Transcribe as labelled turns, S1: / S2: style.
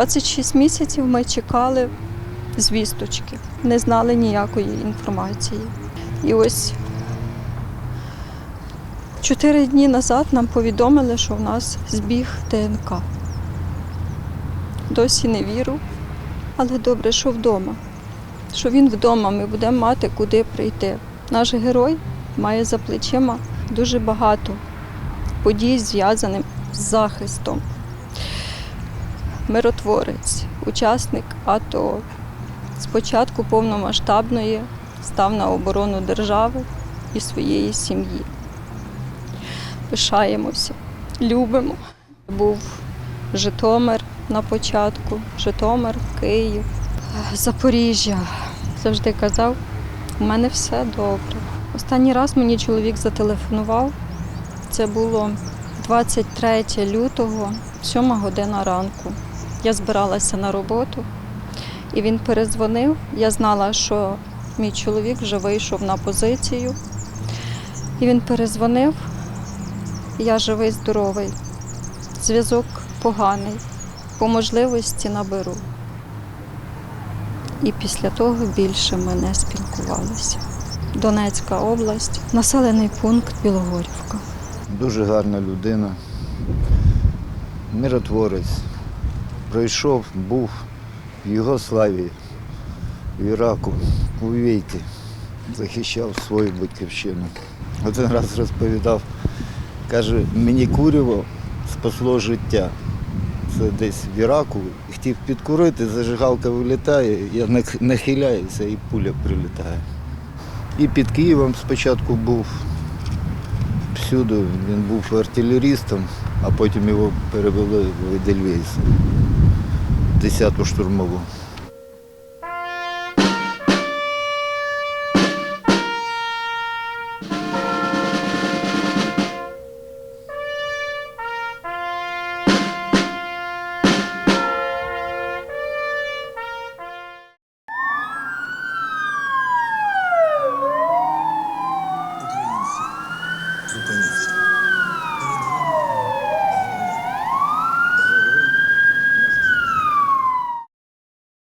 S1: 26 місяців ми чекали звісточки, не знали ніякої інформації. І ось чотири дні назад нам повідомили, що в нас збіг ДНК. Досі не вірю, але добре, що вдома. Що він вдома, ми будемо мати куди прийти. Наш герой має за плечима дуже багато подій, зв'язаних з захистом. Миротворець, учасник АТО. Спочатку повномасштабної став на оборону держави і своєї сім'ї. Пишаємося, любимо. Був Житомир на початку, Житомир, Київ, Запоріжжя. Завжди казав, у мене все добре. Останній раз мені чоловік зателефонував. Це було 23 лютого, 7 година ранку. Я збиралася на роботу, і він перезвонив. Я знала, що мій чоловік вже вийшов на позицію. І він перезвонив. Я живий, здоровий. Зв'язок поганий. По можливості наберу. І після того більше ми не спілкувалися. Донецька область, населений пункт Білогорівка.
S2: Дуже гарна людина, миротворець. Пройшов, був в Югославії, в Іраку, у Кувейті, захищав свою батьківщину. Один раз розповідав, каже, мені куріво спасло життя. Це десь в Іраку. Хотів підкурити, зажигалка вилітає, я нахиляюся і пуля прилітає. І під Києвом спочатку був всюди. Він був артилерістом, а потім його перевели в Едельвейс, 10-ту штурмову.
S3: Українці, зупиніться.